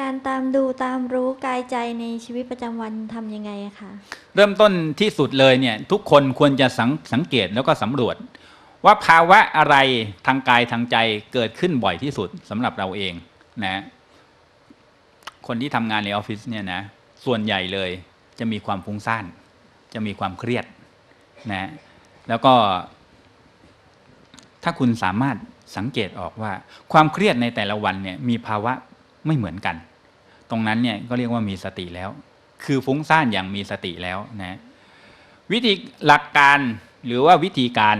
การตามดูตามรู้กายใจในชีวิตประจำวันทำยังไงคะเริ่มต้นที่สุดเลยเนี่ยทุกคนควรจะสังสงเกตแล้วก็สำรวจ ว่าภาวะอะไรทางกายทางใจเกิดขึ้นบ่อยที่สุดสำหรับเราเองนะคนที่ทำงานในออฟฟิศเนี่ยนะส่วนใหญ่เลยจะมีความฟุ้งซ่าน จะมีความเครียดนะแล้วก็ ถ้าคุณสามารถสังเกตออกว่า ความเครียดในแต่ละวันเนี่ยมีภาวะไม่เหมือนกัน ตรงนั้นเนี่ยก็เรียกว่ามีสติแล้ว คือฟุ้งซ่านอย่างมีสติแล้วนะวิธีหลักการหรือว่าวิธีการ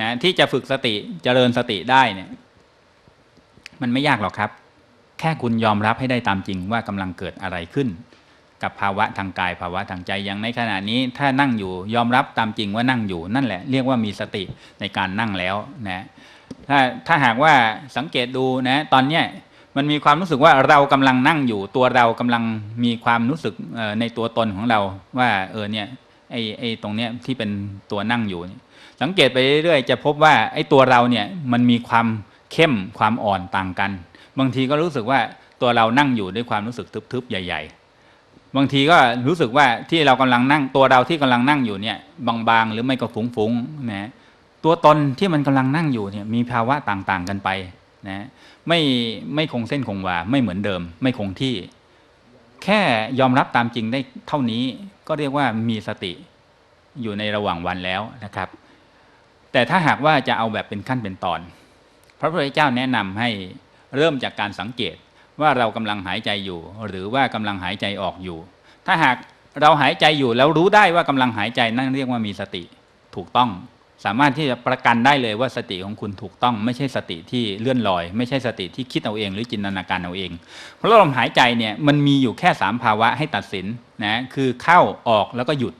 นะที่จะฝึกสติเจริญสติได้เนี่ยมันไม่ยากหรอกครับ แค่คุณยอมรับให้ได้ตามจริงว่ากำลังเกิดอะไรขึ้น กับภาวะทางกายภาวะทางใจอย่างในขณะนี้ถ้านั่งอยู่ยอมรับตามจริงว่านั่งอยู่นั่นแหละ เรียกว่ามีสติในการนั่งแล้วนะถ้าถ้าหากว่าสังเกตดูนะตอนเนี้ย มันมีความรู้สึกว่าเรากำลังนั่งอยู่ ตัวเรากำลังมีความรู้สึกในตัวตนของเราว่าเออเนี่ยไอ้ไอ้ตรงเนี้ยที่เป็นตัวนั่งอยู่ สังเกตไปเรื่อยๆจะพบว่าไอ้ตัวเราเนี่ยมันมีความเข้มความอ่อนต่างกัน บางทีก็รู้สึกว่าตัวเรานั่งอยู่ด้วยความรู้สึกทึบๆใหญ่ ๆ บางทีก็รู้สึกว่าที่เรากำลังนั่งตัวเราที่กำลังนั่งอยู่เนี่ยบางๆ หรือไม่ก็ฟุ้งๆนะตัวตนที่มันกำลังนั่งอยู่เนี่ยมีภาวะต่างๆกันไป นะไม่ไม่คงเส้นคงวาไม่เหมือนเดิม ไม่คงที่ แค่ยอมรับตามจริงได้เท่านี้ก็เรียกว่ามีสติอยู่ในระหว่างวันแล้วนะครับ แต่ถ้าหากว่าจะเอาแบบเป็นขั้นเป็นตอน พระพุทธเจ้าแนะนำให้เริ่มจากการสังเกตว่าเรากำลังหายใจอยู่ หรือว่ากำลังหายใจออกอยู่ ถ้าหากเราหายใจอยู่แล้วรู้ได้ว่ากำลังหายใจนั่นเรียกว่ามีสติถูกต้อง สามารถที่จะประกันได้เลยว่าสติของคุณถูกต้องไม่ใช่สติที่เลื่อนลอย ไม่ใช่สติที่คิดเอาเอง หรือจินตนาการเอาเอง เพราะลมหายใจเนี่ยมันมีอยู่แค่สามภาวะให้ตัดสินนะคือเข้าออกแล้วก็หยุด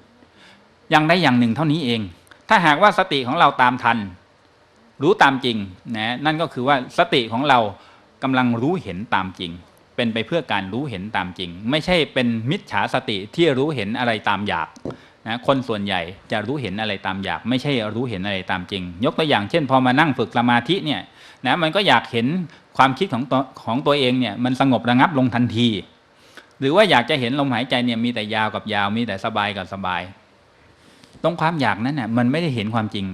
ย่างใดอย่างหนึ่งเท่านี้เอง ถ้าหากว่าสติของเราตามทัน รู้ตามจริงนะนั่นก็คือว่าสติของเรากำลังรู้เห็นตามจริง เป็นไปเพื่อการรู้เห็นตามจริง ไม่ใช่เป็นมิจฉาสติที่รู้เห็นอะไรตามอยาก นะคนส่วนใหญ่จะรู้เห็นอะไรตามอยาก ไม่ใช่รู้เห็นอะไรตามจริง ยกตัวอย่างเช่น พอมานั่งฝึกสมาธิเนี่ยนะมันก็อยากเห็นความคิดของตัวของตัวเองเนี่ยมันสงบระงับลงทันที หรือว่าอยากจะเห็นลมหายใจเนี่ยมีแต่ยาวกับยาวมีแต่สบายกับสบาย ตรงความอยากนั้นน่ะมันไม่ได้เห็นความจริง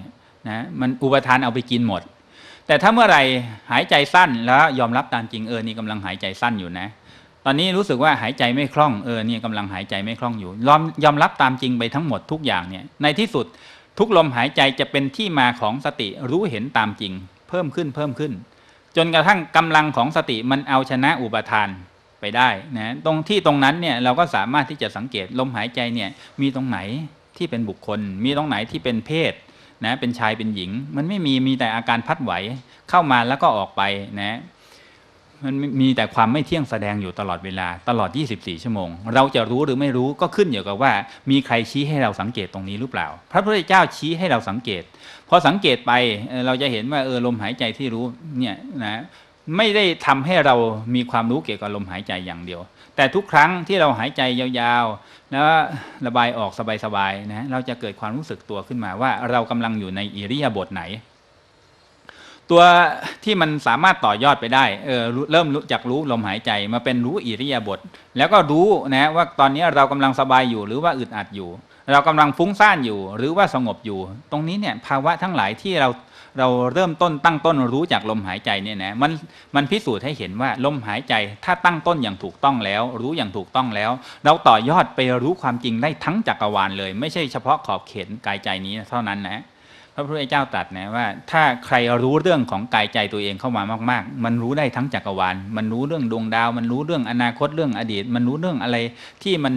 นะมันอุปทานเอาไปกินหมด แต่ถ้าเมื่อไหร่หายใจสั้นแล้วยอมรับตามจริงเออนี่กำลังหายใจสั้นอยู่นะ ตอนนี้รู้สึกว่าหายใจไม่คล่องเออเนี่ยกำลังหายใจไม่คล่องอยู่ยอมยอมรับตามจริงไปทั้งหมดทุกอย่างเนี่ยในที่สุดทุกลมหายใจจะเป็นที่มาของสติรู้เห็นตามจริง เพิ่มขึ้นเพิ่มขึ้น จนกระทั่งกำลังของสติมันเอาชนะอุปทานไปได้นะตรงที่ตรงนั้นเนี่ยเราก็สามารถที่จะสังเกตลมหายใจเนี่ยมีตรงไหนที่เป็นบุคคล มีตรงไหนที่เป็นเพศนะเป็นชายเป็นหญิง มันไม่มีมีแต่อาการพัดไหวเข้ามาแล้วก็ออกไปนะ มันมีแต่ความไม่เที่ยงแสดงอยู่ตลอดเวลาตลอด 24 ชั่วโมง เราจะรู้หรือไม่รู้ก็ขึ้นอยู่กับว่า มีใครชี้ให้เราสังเกตตรงนี้หรือเปล่า พระพุทธเจ้าชี้ให้เราสังเกต พอสังเกตไปเราจะเห็นว่าเออลมหายใจที่รู้เนี่ยนะไม่ได้ทำให้เรามีความรู้เกี่ยวกับลมหายใจอย่างเดียว แต่ทุกครั้งที่เราหายใจยาวๆแล้วระบายออกสบายๆนะเราจะเกิดความรู้สึกตัวขึ้นมาว่าเรากำลังอยู่ในอิริยาบถไหน ตัวที่มันสามารถต่อยอดไปได้เออเริ่มรู้จากรู้ลมหายใจมาเป็นรู้อิริยาบถแล้วก็รู้นะว่าตอนนี้เรากำลังสบายอยู่หรือว่าอึดอัดอยู่ เรากำลังฟุ้งซ่านอยู่ หรือว่าสงบอยู่ ตรงนี้เนี่ยภาวะทั้งหลายที่เราเราเริ่มต้นตั้งต้นรู้จากลมหายใจเนี่ยนะมันมันพิสูจน์ให้เห็นว่าลมหายใจถ้าตั้งต้นอย่างถูกต้องแล้ว รู้อย่างถูกต้องแล้ว เราต่อยอดไปรู้ความจริงได้ทั้งจักรวาลเลย ไม่ใช่เฉพาะขอบเขตกายใจนี้เท่านั้นนะ พระพุทธเจ้าตรัสนะว่าถ้าใครรู้เรื่องของกายใจตัวเองเข้ามามาก ๆ มันรู้ได้ทั้งจักรวาล มันรู้เรื่องดวงดาว มันรู้เรื่องอนาคตเรื่องอดีต มันรู้เรื่องอะไรที่มัน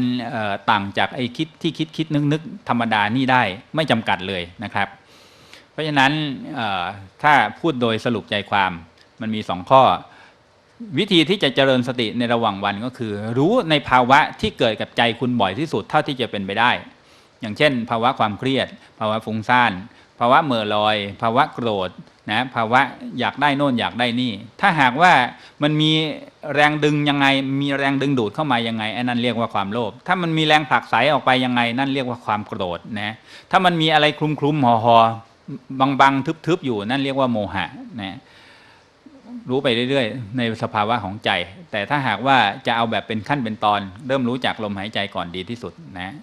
ต่างจากไอ้คิดที่คิดคิดนึกนึกธรรมดานี่ได้ไม่จำกัดเลยนะครับ เพราะฉะนั้นถ้าพูดโดยสรุปใจความมันมีสองข้อ วิธีที่จะเจริญสติในระหว่างวันก็คือ รู้ในภาวะที่เกิดกับใจคุณบ่อยที่สุดเท่าที่จะเป็นไปได้ อย่างเช่น ภาวะความเครียด ภาวะฟุ้งซ่าน ภาวะเหม่อลอย ภาวะโกรธนะภาวะอยากได้โน่นอยากได้นี่ ถ้าหากว่ามันมีแรงดึงยังไง มีแรงดึงดูดเข้ามายังไงไอ้นั่นเรียกว่าความโลภถ้ามันมีแรงผลักไสออกไปยังไง นั่นเรียกว่าความโกรธนะถ้ามันมีอะไรคลุมคลุมห่อห่อบางบางทึบๆอยู่นั่นเรียกว่าโมหะนะรู้ไปเรื่อยๆ ในสภาวะของใจ แต่ถ้าหากว่าจะเอาแบบเป็นขั้นเป็นตอน เริ่มรู้จักลมหายใจก่อนดีที่สุดนะ